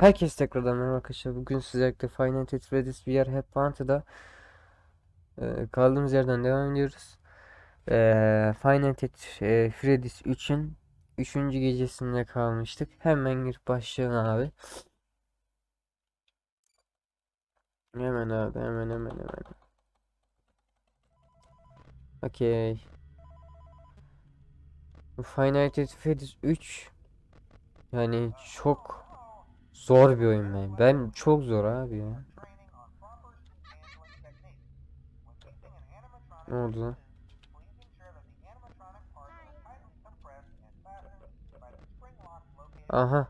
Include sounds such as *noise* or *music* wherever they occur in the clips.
Herkes tekrardan merhaba arkadaşlar. Bugün sizlerle at Freddy's VR Happy Haunted'da e, kaldığımız yerden devam ediyoruz. E, Nights at e, Freddy's 3'ün 3. gecesinde kalmıştık. Hemen girip başlayalım abi. Hemen abi hemen hemen hemen. Okey. At Freddy's 3 yani çok Zor bir oyun ben. Ben çok zor abi ya. Ne oldu? Aha.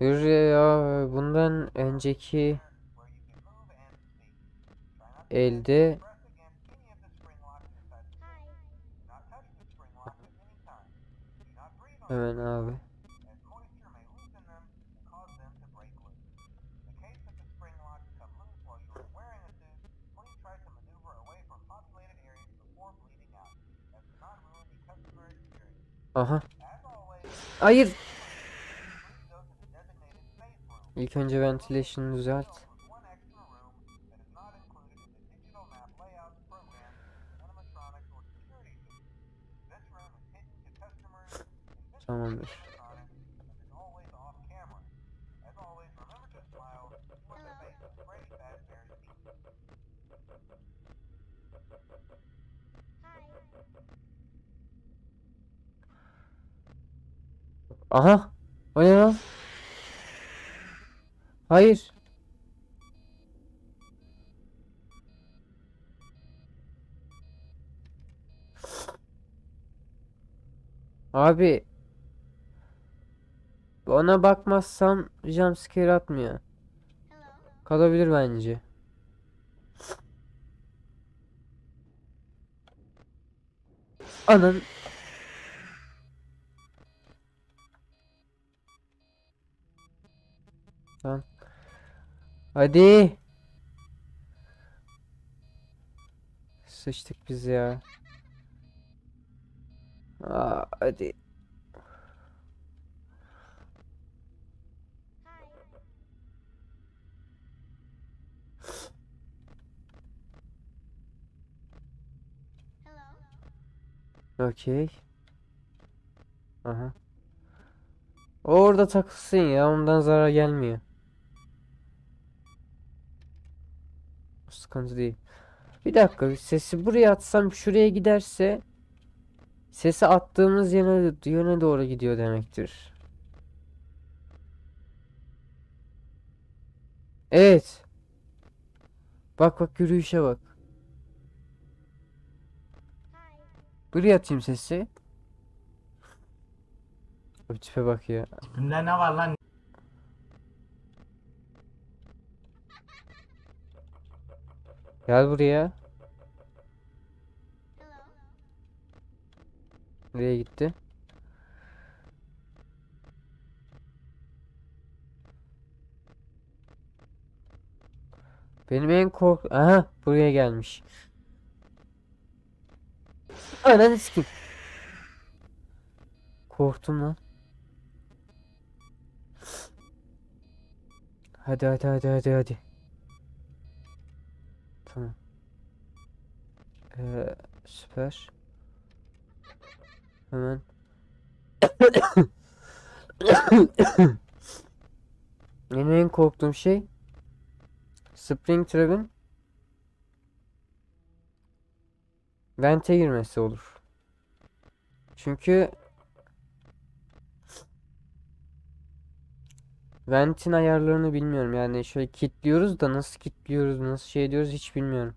Yürü ya bundan önceki elde hemen abi. Aha. Hayır. İlk önce ventilation'ı düzelt. Tamamdır. Aha. O ne lan? Hayır. Abi ona bakmazsam jumpscare atmıyor. Kalabilir bence. Anan Tamam. Hadi. Sıçtık biz ya. Aa, hadi. Okey. Aha. Orada takılsın ya ondan zarar gelmiyor. Sıkıntı değil. Bir dakika sesi buraya atsam şuraya giderse sesi attığımız yöne, yöne doğru gidiyor demektir. Evet. Bak bak yürüyüşe bak. Buraya atayım sesi. Bu tipe bak ya. Bunda ne var lan? Gel buraya. Nereye gitti? Benim en kork... Aha buraya gelmiş. Ananı sikeyim. Korktum lan. Hadi hadi hadi hadi hadi. Tamam. Ee, süper. Hemen. *coughs* Benim en korktuğum şey Springtrap'in vente girmesi olur. Çünkü Vent'in ayarlarını bilmiyorum yani şöyle kilitliyoruz da nasıl kilitliyoruz nasıl şey ediyoruz hiç bilmiyorum.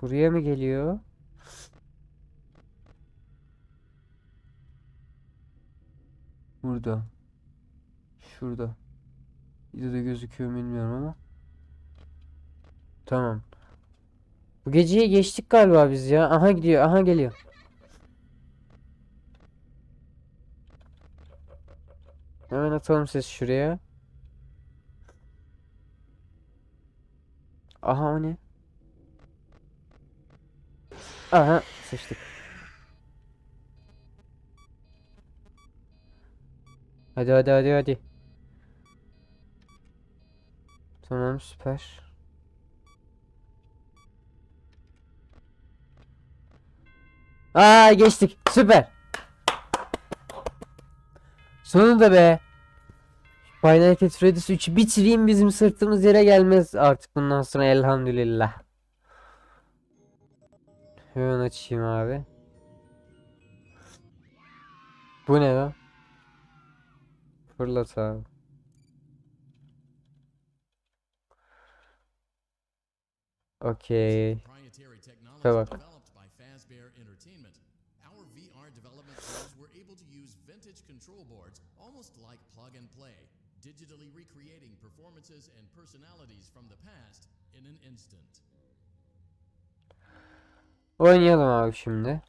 Buraya mı geliyor? Burada. Şurada. Videoda gözüküyor bilmiyorum ama. Tamam. Bu geceyi geçtik galiba biz ya. Aha gidiyor. Aha geliyor. Hemen atalım ses şuraya. Aha o ne? Aha sıçtık. Hadi hadi hadi hadi. Tamam süper. Aa geçtik. Süper. Sonunda be. Final Fantasy Freddy's 3'ü bitireyim bizim sırtımız yere gelmez artık bundan sonra elhamdülillah. Hemen açayım abi. Bu ne lan? Fırlat abi. Okey. Tamam. Vintage control boards almost like plug and play, digitally recreating performances and personalities from the past in an instant. Oynayalım abi şimdi.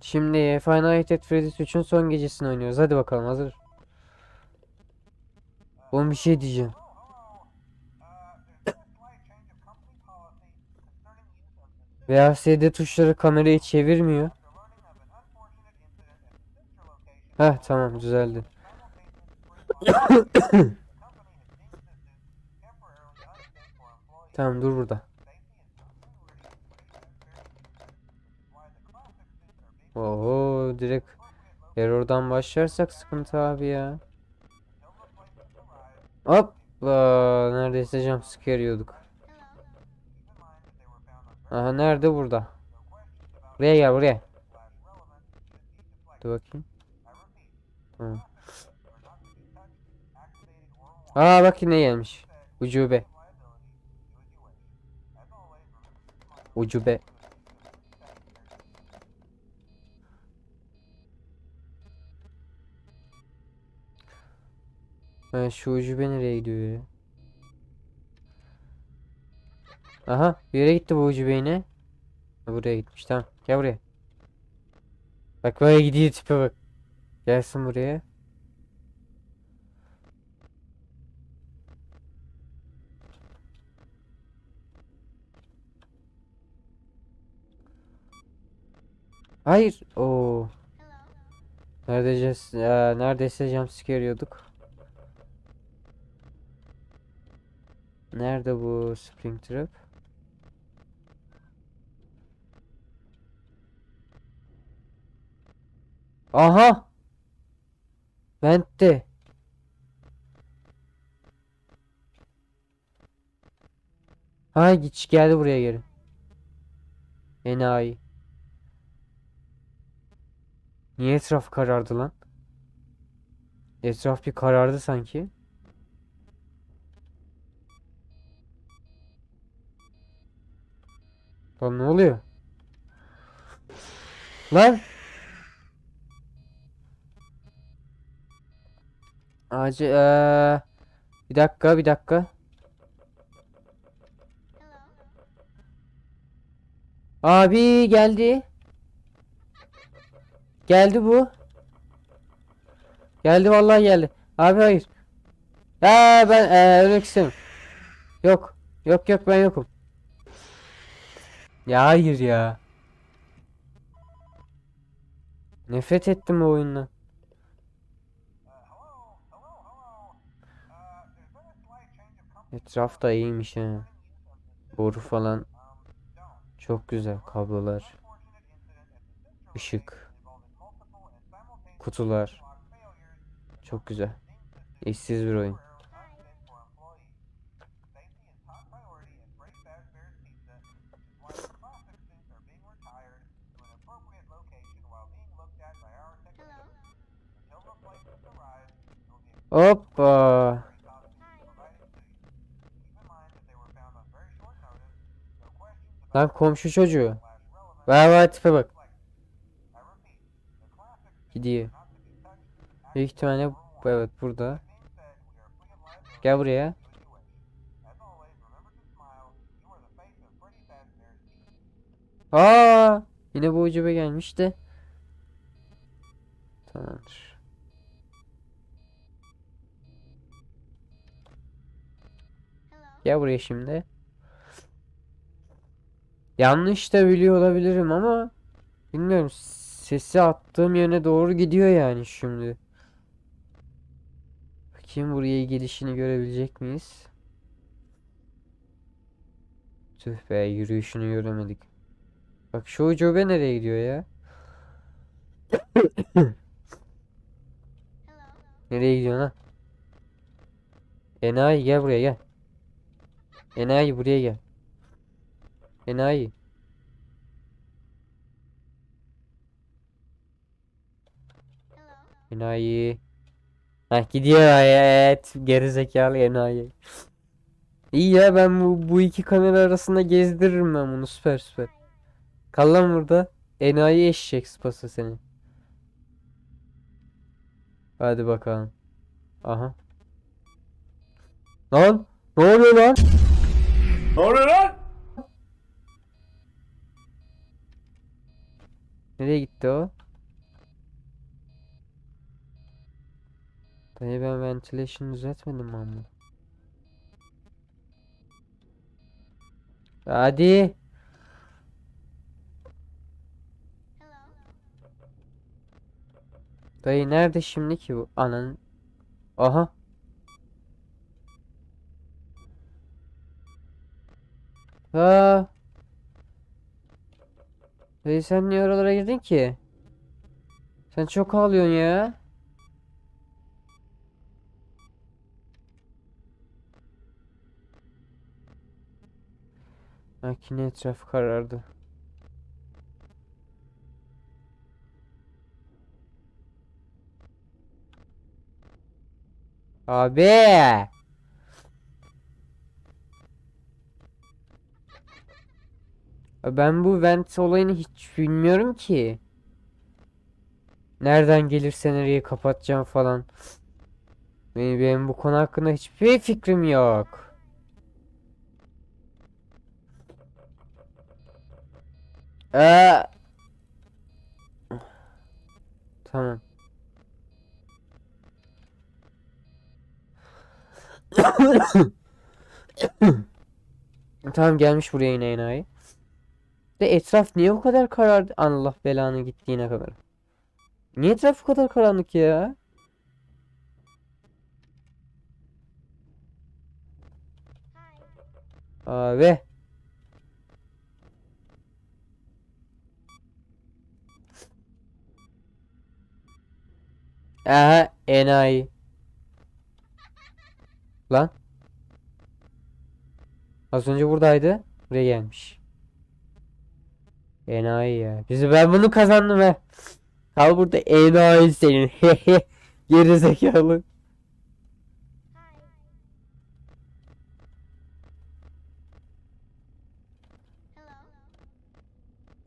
Şimdi Final Fantasy Freddy's 3'ün son gecesini oynuyoruz. Hadi bakalım hazır. Oğlum bir şey diyeceğim. VLCD tuşları kamerayı çevirmiyor. Heh tamam düzeldi. *coughs* Tamam dur burada. Oho direkt error'dan başlarsak sıkıntı abi ya. Hop. Aa, neredeyse jumpscare yiyorduk. Aha nerede burada? Buraya gel buraya. Dur bakayım. Tamam. Aa bak yine gelmiş. Ucube. Ucube. Ha, şu ucube nereye gidiyor? Aha bir yere gitti bu ucube yine. Ha, buraya gitmiş tamam. Gel buraya. Bak böyle gidiyor tipe bak. Gelsin buraya. Hayır. Oo. Neredeyse ya, neredeyse jumpscare yiyorduk. Nerede bu Springtrap? Aha! Vent'te. Ha git geldi buraya geri. Enayi. Niye etraf karardı lan? Etraf bir karardı sanki. Lan ne oluyor? Lan! Acı eee, bir dakika bir dakika. Abi geldi. Geldi bu. Geldi vallahi geldi. Abi hayır. Ya ben eee ölmek istemiyorum. Yok. Yok yok ben yokum. Ya hayır ya. Nefret ettim bu oyundan. Etraf da iyiymiş ha. Boru falan. Çok güzel kablolar. Işık. Kutular. Çok güzel. Eşsiz bir oyun. Hoppa. Lan komşu çocuğu. Vay vay tipe bak. Gidiyor. Büyük ihtimalle evet burada. Gel buraya. Aa, yine bu ucube gelmişti. Tamamdır. Gel buraya şimdi. Yanlış da biliyor olabilirim ama bilmiyorum sesi attığım yöne doğru gidiyor yani şimdi. Bakayım buraya gelişini görebilecek miyiz? Tüh be yürüyüşünü göremedik. Bak şu ucube nereye gidiyor ya? *coughs* Nereye gidiyorsun lan? Enayi gel buraya gel. Enayi buraya gel. Enayi. Enayi. Heh gidiyor evet. Gerizekalı enayi. İyi ya ben bu, bu iki kamera arasında gezdiririm ben bunu süper süper. Kal lan burada. Enayi eşek sıpası seni. Hadi bakalım. Aha. Lan ne oluyor lan? Ne oluyor lan? Nereye gitti o? Dayı ben ventilation düzeltmedim ama? Hadi. Dayı nerede şimdi ki bu ananın? Aha. Aa. Dayı sen niye oralara girdin ki? Sen çok ağlıyorsun ya. Makine etrafı karardı. Abi. Ben bu vent olayını hiç bilmiyorum ki. Nereden gelirse nereye kapatacağım falan. Benim, benim bu konu hakkında hiçbir fikrim yok. Ee, Tamam. *coughs* Tamam gelmiş buraya yine enayi. De etraf niye bu kadar karardı? Allah belanı gittiğine kadar. Niye etraf bu kadar karanlık ya? Abi. Aha enayi. Lan. Az önce buradaydı. Buraya gelmiş. Enayi ya. Bizi ben bunu kazandım he. Kal burada enayi senin. *laughs* Gerizekalı.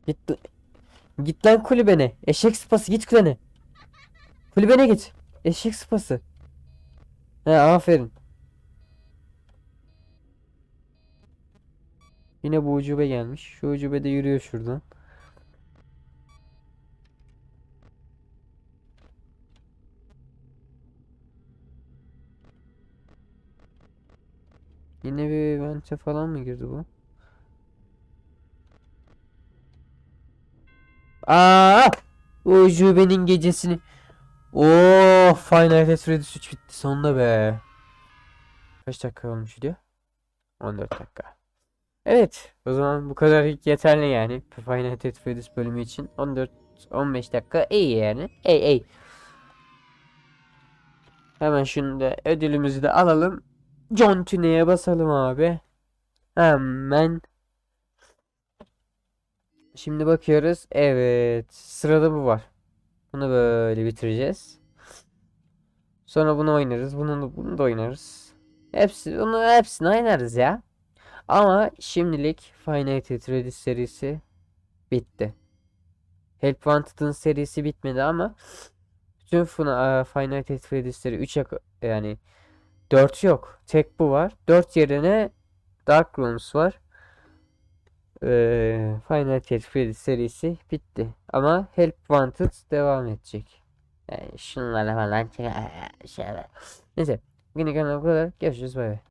Git, l- git lan kulübene. Eşek sıpası git kulübene. Kulübene git. Eşek sıpası. He aferin. Yine bu ucube gelmiş. Şu ucube de yürüyor şuradan. Yine bir vente falan mı girdi bu? Aa! Ucubenin gecesini. Oo, Final Fantasy Freddy's 3 bitti sonunda be. Kaç dakika olmuş video? 14 dakika. Evet, o zaman bu kadar yeterli yani. Final Freddy's bölümü için 14 15 dakika iyi yani. Ey ey. Hemen şunu da ödülümüzü de alalım. John Tüne'ye basalım abi. Hemen. Şimdi bakıyoruz. Evet. Sırada bu var. Bunu böyle bitireceğiz. Sonra bunu oynarız. Bunu da, bunu da oynarız. Hepsi, bunu hepsini oynarız ya. Ama şimdilik Final Fantasy serisi bitti. Help Wanted'ın serisi bitmedi ama bütün Fina- Final Fantasy Freddy's'leri 3'e yani 4 yok. Tek bu var. 4 yerine Dark Rooms var. Ee, Final Fantasy Freddy serisi bitti. Ama Help Wanted devam edecek. Yani şunlara falan şey. Neyse. Yine kanalım bu kadar. Görüşürüz. Bay bay.